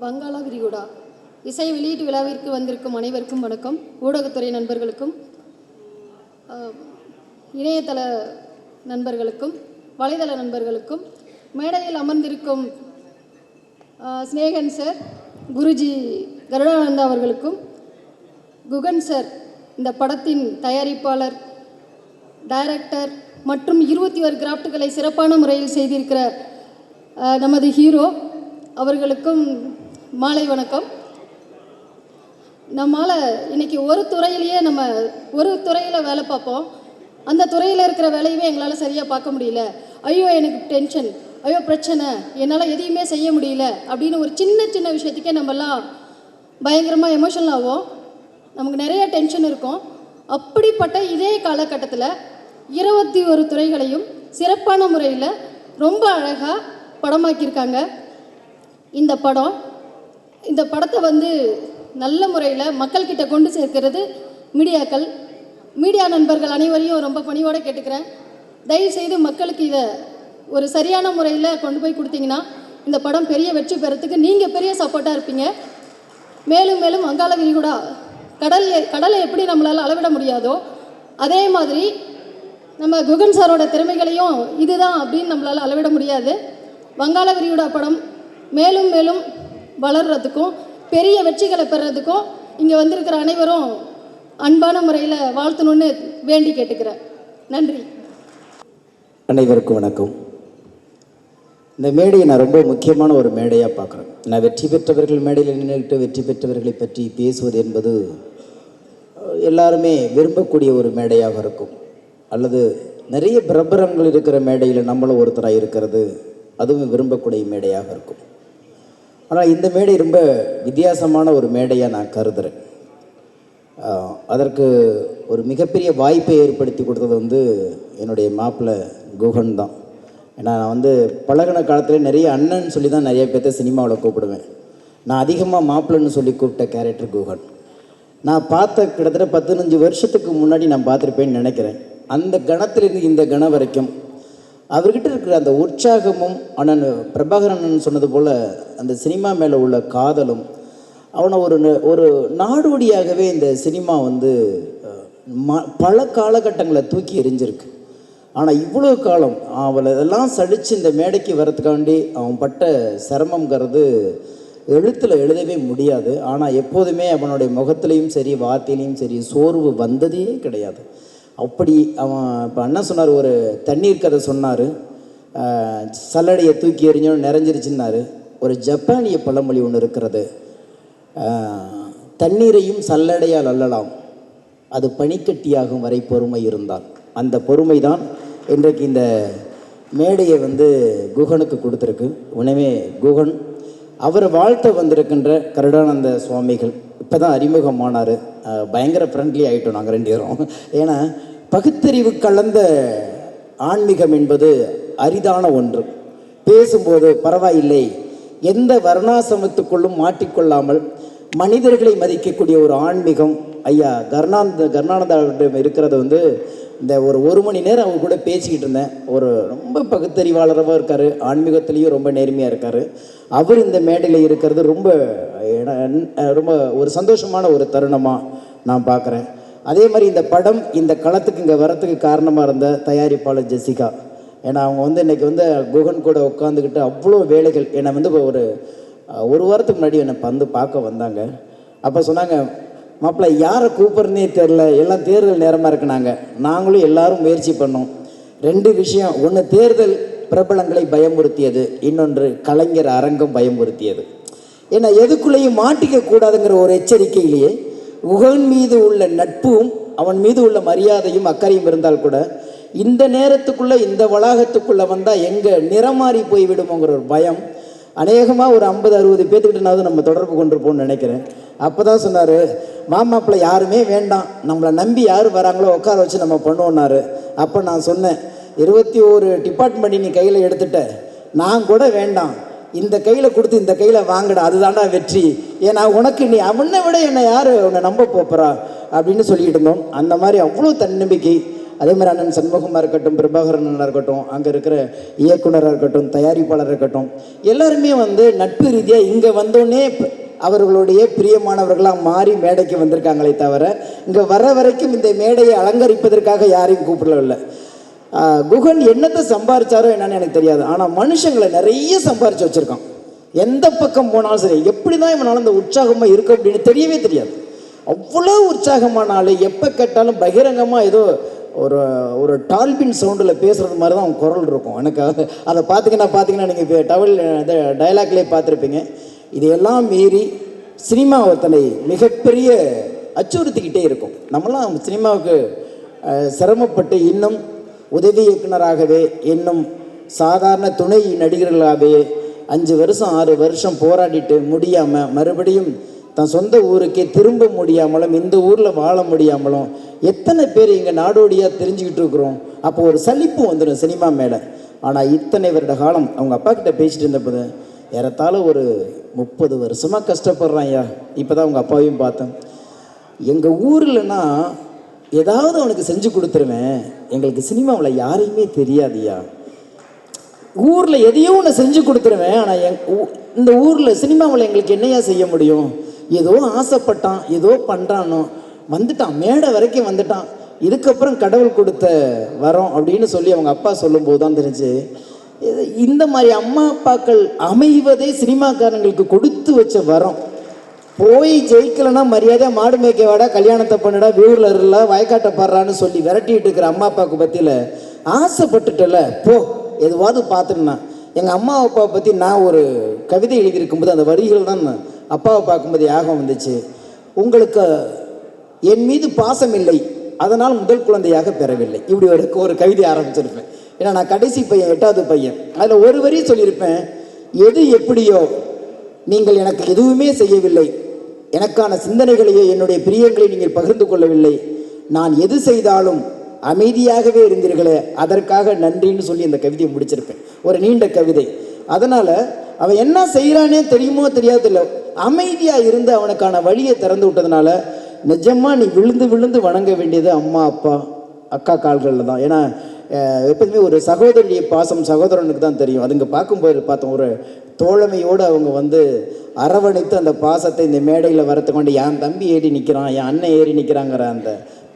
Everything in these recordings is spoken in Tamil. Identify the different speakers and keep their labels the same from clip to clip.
Speaker 1: வங்காள விரிகுடா இசை வெளியீட்டு விழாவிற்கு வந்திருக்கும் அனைவருக்கும் வணக்கம். ஊடகத்துறை நண்பர்களுக்கும் இணையதள நண்பர்களுக்கும் வலைதள நண்பர்களுக்கும் மேடையில் அமர்ந்திருக்கும் ஸ்னேகன் சிநேகன் சார் குருஜி கருடானந்தா அவர்களுக்கும் குகன் சார் இந்த படத்தின் தயாரிப்பாளர் டைரக்டர் மற்றும் இருபத்தி ஒரு கிராஃப்டுகளை சிறப்பான முறையில் செய்திருக்கிற நமது ஹீரோ அவர்களுக்கும் மாலை வணக்கம். நம்மால் இன்னைக்கு ஒரு துறையிலேயே நம்ம ஒரு துறையில் வேலை பார்ப்போம். அந்த துறையில் இருக்கிற வேலையுமே எங்களால் சரியாக பார்க்க முடியல. ஐயோ எனக்கு டென்ஷன். ஐயோ பிரச்சனை. என்னால் எதையுமே செய்ய முடியல அப்படின்னு ஒரு சின்ன சின்ன விஷயத்துக்கே நம்மலாம் பயங்கரமாக எமோஷனல் ஆகும் நமக்கு நிறைய டென்ஷன் இருக்கும். அப்படிப்பட்ட இதே காலகட்டத்தில் இருபத்தி ஒரு துறைகளையும் சிறப்பான முறையில் ரொம்ப அழகாக படமாக்கியிருக்காங்க. இந்த படம் இந்த படத்தை வந்து நல்ல முறையில் மக்கள்கிட்ட கொண்டு சேர்க்கிறது மீடியாக்கள். மீடியா நண்பர்கள் அனைவரையும் ரொம்ப பணிவோடு கேட்டுக்கிறேன். தயவுசெய்து மக்களுக்கு இதை ஒரு சரியான முறையில் கொண்டு போய் கொடுத்தீங்கன்னா இந்த படம் பெரிய வெற்றி பெறத்துக்கு நீங்கள் பெரிய சப்போர்ட்டாக இருப்பீங்க. மேலும் மேலும் வங்காள விரிகுடா கடல் கடலை எப்படி நம்மளால் அளவிட முடியாதோ அதே மாதிரி நம்ம குகன் சாரோட திறமைகளையும் இதுதான் அப்படின்னு நம்மளால் அளவிட முடியாது. வங்காள விரிகுடா படம் மேலும் மேலும் வளர்றதுக்கும் பெரிய வெற்றிகளை பெறதுக்கும் இங்கே வந்திருக்கிற அனைவரும் அன்பான முறையில் வாழ்த்தணும்னு வேண்டி கேட்டுக்கிறேன். நன்றி.
Speaker 2: அனைவருக்கும் வணக்கம். இந்த மேடையை நான் ரொம்ப முக்கியமான ஒரு மேடையாக பார்க்குறேன். நான் வெற்றி பெற்றவர்கள் மேடையில் நின்றுக்கிட்டு வெற்றி பெற்றவர்களை பற்றி பேசுவது என்பது எல்லாருமே விரும்பக்கூடிய ஒரு மேடையாக இருக்கும். அல்லது நிறைய பிரபரங்கள் இருக்கிற மேடையில் நம்மளும் ஒருத்தராக இருக்கிறது அதுவும் விரும்பக்கூடிய மேடையாக இருக்கும். ஆனால் இந்த மேடை ரொம்ப வித்தியாசமான ஒரு மேடையாக நான் கருதுகிறேன் அதற்கு ஒரு மிகப்பெரிய வாய்ப்பை ஏற்படுத்தி கொடுத்தது வந்து என்னுடைய மாப்பிள்ளை குகன் தான். ஏன்னா நான் வந்து பழகின காலத்தில் நிறைய அண்ணன் சொல்லி தான் நிறைய பேர்த்த சினிமாவில் கூப்பிடுவேன். நான் அதிகமாக மாப்பிள்ளைன்னு சொல்லி கூப்பிட்ட கேரக்டர் குகன். நான் பார்த்த கிட்டத்தட்ட பதினஞ்சு வருஷத்துக்கு முன்னாடி நான் பார்த்துருப்பேன்னு நினைக்கிறேன். அந்த கணத்திலிருந்து இந்த கணம் வரைக்கும் அவர்கிட்ட இருக்கிற அந்த உற்சாகமும் அண்ணன் பிரபாகரன் சொன்னது போல் அந்த சினிமா மேலே உள்ள காதலும் அவனை ஒரு ந- ஒரு நாடோடியாகவே இந்த சினிமா வந்து ம பல காலகட்டங்களை தூக்கி எரிஞ்சிருக்கு ஆனால் இவ்வளோ காலம் அவளை இதெல்லாம் சலித்து இந்த மேடைக்கு வரதுக்காண்டி அவன் பட்ட சிரமங்கிறது எழுத்தில் எழுதவே முடியாது. ஆனால் எப்போதுமே அவனுடைய முகத்துலேயும் சரி வார்த்தையிலையும் சரி சோர்வு வந்ததே கிடையாது. அப்படி அவன் இப்போ அண்ணன் சொன்னார் ஒரு தண்ணீர் கதை சொன்னார். சல்லடையை தூக்கி எறிஞ்சோன்னு நிறைஞ்சிருச்சுன்னாரு. ஒரு ஜப்பானிய பழமொழி ஒன்று இருக்கிறது. தண்ணீரையும் சல்லடையால் அள்ளலாம் அது பனிக்கட்டியாகும் வரை பொறுமை இருந்தால். அந்த பொறுமை தான் இன்றைக்கு இந்த மேடையை வந்து குகனுக்கு கொடுத்துருக்கு. உணவே குகன். அவரை வாழ்த்த வந்திருக்கின்ற கருடானந்த சுவாமிகள். இப்போ தான் அறிமுகமானார் பயங்கர ஃப்ரெண்ட்லி ஆகிட்டோம் நாங்கள் ரெண்டு பேரும். ஏன்னா பகுத்தறிவு கலந்த ஆன்மீகம் என்பது அரிதான ஒன்று. பேசும்போது பரவாயில்லை. எந்த வர்ணாசமத்துக்குள்ளும் மாட்டிக்கொள்ளாமல் மனிதர்களை மதிக்கக்கூடிய ஒரு ஆன்மீகம். ஐயா கருணானந்த கருணானந்தாவிடம் இருக்கிறது வந்து இந்த ஒரு ஒரு மணி நேரம் அவங்க கூட பேசிக்கிட்டு இருந்தேன். ஒரு ரொம்ப பகுத்தறிவாளராக இருக்கார். ஆன்மீகத்துலேயும் ரொம்ப நேர்மையாக இருக்கார். அவர் இந்த மேடையில் இருக்கிறது ரொம்ப ரொம்ப ஒரு சந்தோஷமான ஒரு தருணமாக நான் பார்க்குறேன் அதே மாதிரி இந்த படம் இந்த களத்துக்கு இங்கே வரத்துக்கு காரணமாக இருந்த தயாரிப்பாளர் ஜெசிகா. ஏன்னா அவங்க வந்து இன்றைக்கி வந்து குகன் கூட உட்காந்துக்கிட்டு அவ்வளோ வேலைகள் என்னை வந்து இப்போ ஒரு ஒரு வாரத்துக்கு முன்னாடி என்னை வந்து பார்க்க வந்தாங்க. அப்போ சொன்னாங்க மாப்பிள்ளை யாரை கூப்பிட்றனே தெரில எல்லாம் தேர்தல் நேரமாக இருக்குனாங்க. நாங்களும் எல்லாரும் முயற்சி பண்ணோம். ரெண்டு விஷயம். ஒன்று தேர்தல் பிரபலங்களை பயமுறுத்தியது. இன்னொன்று கலைஞர் அரங்கம் பயமுறுத்தியது. ஏன்னா எதுக்குள்ளேயும் மாட்டிக்க கூடாதுங்கிற ஒரு எச்சரிக்கையிலேயே உகன் மீது உள்ள நட்பும் அவன் மீது உள்ள மரியாதையும் அக்கறையும் இருந்தால் கூட இந்த நேரத்துக்குள்ளே இந்த வளாகத்துக்குள்ளே வந்தால் எங்கே நிறமாறி போய் விடுமோங்கிற ஒரு பயம் அநேகமாக ஒரு ஐம்பது அறுபது பேர்த்துக்கிட்டனாவது நம்ம தொடர்பு கொண்டிருப்போம்னு நினைக்கிறேன். அப்போ தான் சொன்னார் மாமாப்பிள்ள யாருமே வேண்டாம். நம்மளை நம்பி யார் வராங்களோ உட்கார வச்சு நம்ம பண்ணுவோன்னாரு அப்போ நான் சொன்னேன் இருபத்தி ஒரு டிபார்ட்மெண்ட் நீ கையில் எடுத்துட்ட. நான் கூட வேண்டாம். இந்த கையில் கொடுத்து இந்த கையில் வாங்கடா. அதுதான்டா வெற்றி. ஏன்னா உனக்கு நீ அவனை விட என்னை யார் உன்னை நம்ப போப்பறா? அப்படின்னு சொல்லிட்டு இருந்தோம். அந்த மாதிரி அவ்வளோ தன்னம்பிக்கை. அதே மாதிரி அண்ணன் சண்முகமாக இருக்கட்டும் பிரபாகரனாக இருக்கட்டும் அங்கே இருக்கிற இயக்குனராக இருக்கட்டும் தயாரிப்பாளராக இருக்கட்டும் எல்லாருமே வந்து நட்பு ரீதியாக இங்கே வந்தோடனே அவர்களுடைய பிரியமானவர்களாக மாறி மேடைக்கு வந்திருக்காங்களே தவிர இங்கே வர வரைக்கும் இந்த மேடையை அலங்கரிப்பதற்காக யாரையும் கூப்பிடவில்லை. குகன் என்னத்தை சம்பாரிச்சாரோ என்னன்னு எனக்கு தெரியாது. ஆனால் மனுஷங்களை நிறைய சம்பாரிச்சு வச்சுருக்கான். எந்த பக்கம் போனாலும் சரி எப்படி தான் இவனால் இந்த உற்சாகமாக இருக்கு அப்படின்னு தெரியவே தெரியாது. அவ்வளோ உற்சாகமான எப்போ கேட்டாலும் பகிரங்கமாக ஏதோ ஒரு ஒரு டால்பின் சவுண்டில் பேசுகிறது மாதிரி தான் அவன் குரல் இருக்கும். எனக்கு அது- அதை பார்த்தீங்கன்னா பார்த்தீங்கன்னா நீங்கள் டவல் டைலாக்லேயே பார்த்துருப்பீங்க. இதையெல்லாம் மீறி சினிமா ஒருத்தனை மிகப்பெரிய அச்சுறுத்திக்கிட்டே இருக்கும். நம்மளாம் சினிமாவுக்கு சிரமப்பட்டு இன்னும் உதவி இயக்குனராகவே இன்னும் சாதாரண துணை நடிகர்களாகவே அஞ்சு வருஷம் ஆறு வருஷம் போராடிட்டு முடியாமல் மறுபடியும் தன் சொந்த ஊருக்கே திரும்ப முடியாமலும் இந்த ஊரில் வாழ முடியாமலும் எத்தனை பேர் இங்கே நாடோடியாக தெரிஞ்சுக்கிட்டு இருக்கிறோம்? அப்போ ஒரு சலிப்பு வந்துடும் சினிமா மேலே. ஆனால் இத்தனை வருட காலம் அவங்க அப்பா கிட்ட பேசிட்டு இருந்தபோது ஏறத்தாழ ஒரு முப்பது வருஷமாக கஷ்டப்படுறான் ஐயா இப்போ தான் அவங்க அப்பாவையும் பார்த்தேன். எங்கள் ஊர்லனா ஏதாவது அவனுக்கு செஞ்சு கொடுத்துருவேன். எங்களுக்கு சினிமாவில் யாரையுமே தெரியாதுயா ஊரில் எதையோ ஒன்று செஞ்சு கொடுத்துருவேன். ஆனால் எங் ஊ- இந்த ஊரில் சினிமாவில் எங்களுக்கு என்னையா செய்ய முடியும்? ஏதோ ஆசைப்பட்டான் ஏதோ பண்ணுறானோ வந்துட்டான் மேடை வரைக்கும் வந்துட்டான். இதுக்கப்புறம் கடவுள் கொடுத்த வரோம் அப்படின்னு சொல்லி அவங்க அப்பா சொல்லும்போது தான் தெரிஞ்சு இந்த மாதிரி அம்மா அப்பாக்கள் அமைவதே சினிமாக்காரங்களுக்கு கொடுத்து வச்ச வரம். போய் ஜெயிக்கலைன்னா மரியாதையாக மாடு மேய்க்க வாடா கல்யாணத்தை பண்ணிடா வீரில் இருல வயக்காட்டை பாடுறான்னு சொல்லி விரட்டிட்டு இருக்கிற அம்மா அப்பாவுக்கு பற்றியில் ஆசைப்பட்டுட்டல போ எதுவாவது பார்த்துருந்தேன் எங்கள் அம்மா அப்பாவை பற்றி நான் ஒரு கவிதை எழுதியிருக்கும்போது அந்த வரிகள் தான் அப்பாவை பார்க்கும்போது யாகம் வந்துச்சு. உங்களுக்கு என் மீது பாசம் இல்லை அதனால் முதல் குழந்தையாக பெறவில்லை. இப்படி ஒரு ஒரு கவிதை ஆரம்பிச்சிருப்பேன். ஏன்னா நான் கடைசி பையன் எட்டாவது பையன். அதில் ஒரு வரி சொல்லியிருப்பேன் எது எப்படியோ நீங்கள் எனக்கு எதுவுமே செய்யவில்லை. எனக்கான சிந்தனைகளையோ என்னுடைய பிரியங்களை நீங்கள் பகிர்ந்து கொள்ளவில்லை. நான் எது செய்தாலும் அமைதியாகவே இருந்தீர்களே அதற்காக நன்றின்னு சொல்லி அந்த கவிதையை முடிச்சிருப்பேன். ஒரு நீண்ட கவிதை. அதனால் அவன் என்ன செய்கிறானே தெரியுமோ தெரியாது இல்லை அமைதியாக இருந்து அவனுக்கான வழியை திறந்து விட்டதுனால நிஜமாக நீ விழுந்து விழுந்து வணங்க வேண்டியது அம்மா அப்பா அக்கா கால்களில் தான் ஏன்னா எப்போதுமே ஒரு சகோதரிய பாசம் சகோதரனுக்கு தான் தெரியும். அதுங்க பார்க்கும்போது பார்த்தோம் ஒரு தோழமையோடு அவங்க வந்து அரவணைத்து அந்த பாசத்தை இந்த மேடையில் வரத்துக்கொண்டு என் தம்பி ஏறி நிற்கிறான் என் அண்ணன் ஏறி நிற்கிறாங்கிற அந்த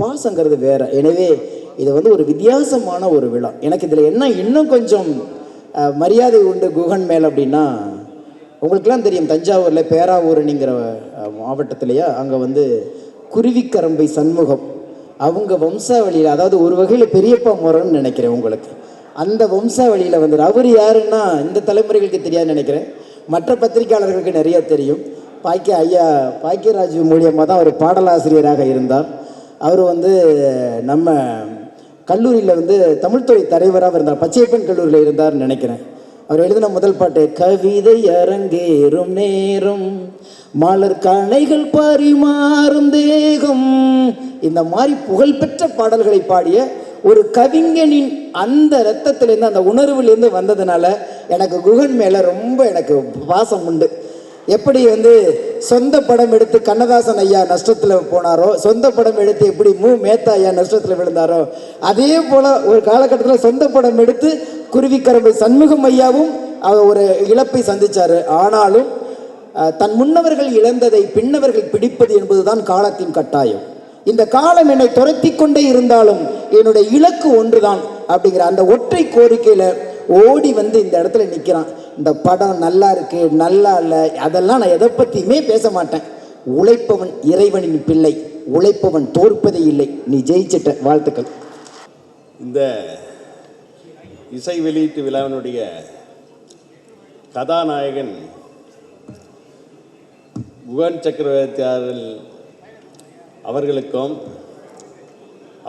Speaker 2: பாசங்கிறது வேறு. எனவே இது வந்து ஒரு வித்தியாசமான ஒரு விழா. எனக்கு இதில் என்ன இன்னும் கொஞ்சம் மரியாதை உண்டு குகன் மேல் அப்படின்னா உங்களுக்கெல்லாம் தெரியும் தஞ்சாவூரில் பேராவூரணிங்கிற மாவட்டத்திலேயே அங்கே வந்து குருவிக்கரம்பை சண்முகம் அவங்க வம்சாவளியில் அதாவது ஒரு வகையில் பெரியப்பா முறைன்னு நினைக்கிறேன் உங்களுக்கு. அந்த வம்சாவளியில் வந்து அவர் யாருன்னா இந்த தலைமுறைகளுக்கு தெரியாதுன்னு நினைக்கிறேன். மற்ற பத்திரிகையாளர்களுக்கு நிறையா தெரியும். பாக்கிய ஐயா பாக்கியராஜ் மூலியமாக தான் அவர் பாடலாசிரியராக இருந்தார். அவர் வந்து நம்ம கல்லூரியில் வந்து தமிழ்துறை தலைவராக இருந்தார். பச்சையப்பன் கல்லூரியில் இருந்தார்னு நினைக்கிறேன். அவர் எழுதின முதல் பாட்டு கவிதை அரங்கேறும் நேரம் மலர் கணைகள் பரிமாறும் தேகம். இந்த மாதிரி புகழ்பெற்ற பாடல்களை பாடிய ஒரு கவிஞனின் அந்த ரத்தத்திலேருந்து அந்த உணர்வுலேருந்து வந்ததுனால எனக்கு குகன் மேலே ரொம்ப எனக்கு பாசம் உண்டு. எப்படி வந்து சொந்த படம் எடுத்து கண்ணதாசன் ஐயா நஷ்டத்தில் போனாரோ சொந்த படம் எடுத்து எப்படி மு. மேத்தா ஐயா நஷ்டத்தில் விழுந்தாரோ அதே போல் ஒரு காலகட்டத்தில் சொந்த படம் எடுத்து குருவிக்கரம்பு சண்முகம் ஐயாவும் அவர் ஒரு இழப்பை சந்திச்சார். ஆனாலும் தன் முன்னவர்கள் இழந்ததை பின்னவர்கள் பிடிப்பது என்பதுதான் காலத்தின் கட்டாயம். இந்த காலம் என்னை துரத்தி கொண்டே இருந்தாலும் என்னுடைய இலக்கு ஒன்றுதான் அப்படிங்கிற அந்த ஒற்றை கோரிக்கையில் ஓடி வந்து இந்த இடத்துல நிற்கிறான் இந்த படம் நல்லா இருக்கு நல்லா இல்லை அதெல்லாம் நான் எதை பற்றியுமே பேச மாட்டேன். உழைப்பவன் இறைவனின் பிள்ளை உழைப்பவன் தோற்பதே இல்லை. நீ ஜெயிச்சிட்ட வாழ்த்துக்கள்.
Speaker 3: இந்த இசை வெளியீட்டு விழாவினுடைய கதாநாயகன் குகன் சக்கரவர்த்தியாரில் அவர்களுக்கும்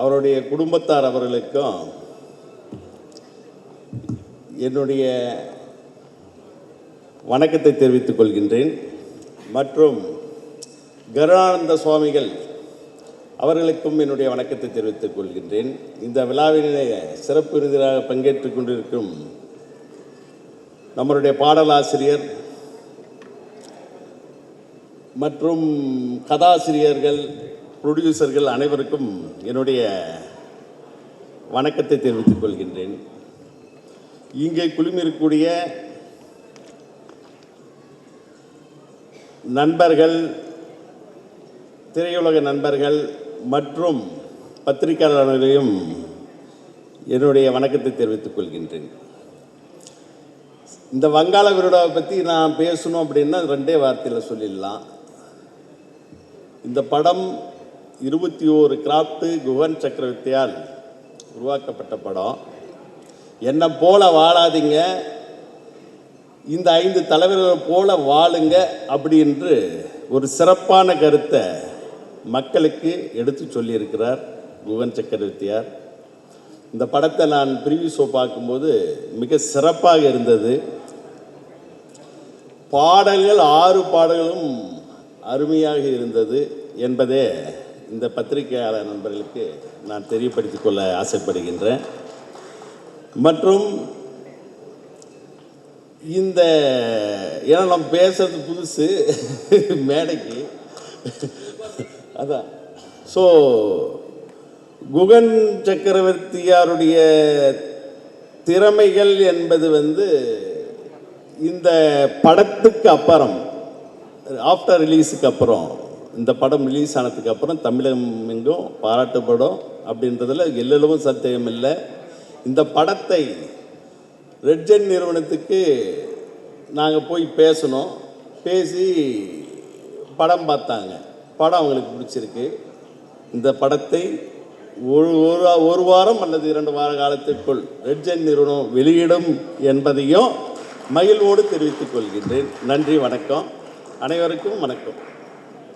Speaker 3: அவருடைய குடும்பத்தார் அவர்களுக்கும் என்னுடைய வணக்கத்தை தெரிவித்துக் கொள்கின்றேன். மற்றும் கருணானந்த சுவாமிகள் அவர்களுக்கும் என்னுடைய வணக்கத்தை தெரிவித்துக் கொள்கின்றேன். இந்த விழாவிலே சிறப்பு விருதியாக பங்கேற்றுக் கொண்டிருக்கும் நம்மளுடைய பாடலாசிரியர் மற்றும் கதாசிரியர்கள் ப்ரொடியூசர்கள் அனைவருக்கும் என்னுடைய வணக்கத்தை தெரிவித்துக் கொள்கின்றேன். இங்கே குழுமிருக்கக்கூடிய நண்பர்கள் திரையுலக நண்பர்கள் மற்றும் பத்திரிகையாளர்களையும் என்னுடைய வணக்கத்தை தெரிவித்துக் கொள்கின்றேன். இந்த வங்காள விருடாவை பற்றி நான் பேசணும் அப்படின்னா ரெண்டே வார்த்தையில் சொல்லிடலாம். இந்த படம் இருபத்தி ஓரு கிராஃப்ட் குகன் சக்கரவர்த்தியால் உருவாக்கப்பட்ட படம். என்னை போல வாழாதீங்க. இந்த ஐந்து தலைவர்கள் போல வாழுங்க அப்படி என்று ஒரு சிறப்பான கருத்தை மக்களுக்கு எடுத்து சொல்லியிருக்கிறார் குகன் சக்கரவர்த்தியார். இந்த படத்தை நான் ப்ரிவியூ ஷோ பார்க்கும்போது மிக சிறப்பாக இருந்தது. பாடல்கள் ஆறு பாடல்களும் அருமையாக இருந்தது என்பதே இந்த பத்திரிகையாளர் நண்பர்களுக்கு நான் தெரியப்படுத்திக் கொள்ள ஆசைப்படுகின்றேன். மற்றும் இந்த ஏன்னா நம்ம பேசுறது புதுசு மேடைக்கு. அதான். ஸோ குகன் சக்கரவர்த்தியாருடைய திறமைகள் என்பது வந்து இந்த படத்துக்கு அப்புறம் ஆஃப்டர் ரிலீஸுக்கு அப்புறம் இந்த படம் ரிலீஸ் ஆனதுக்கு அப்புறம் தமிழகம் எங்கும் பாராட்டப்படும் அப்படின்றதுல எல்லளவும் சந்தேகம் இல்லை. இந்த படத்தை ரெட்ஜென் நிறுவனத்துக்கு நாங்கள் போய் பேசணும். பேசி படம் பார்த்தாங்க. படம் அவங்களுக்கு பிடிச்சிருக்கு. இந்த படத்தை ஒரு ஒரு ஒரு வாரம் அல்லது இரண்டு வார காலத்திற்குள் ரெட்ஜென் நிறுவனம் வெளியிடும் என்பதையும் மகிழ்வோடு தெரிவித்துக் கொள்கின்றேன். நன்றி வணக்கம். அனைவருக்கும் வணக்கம்.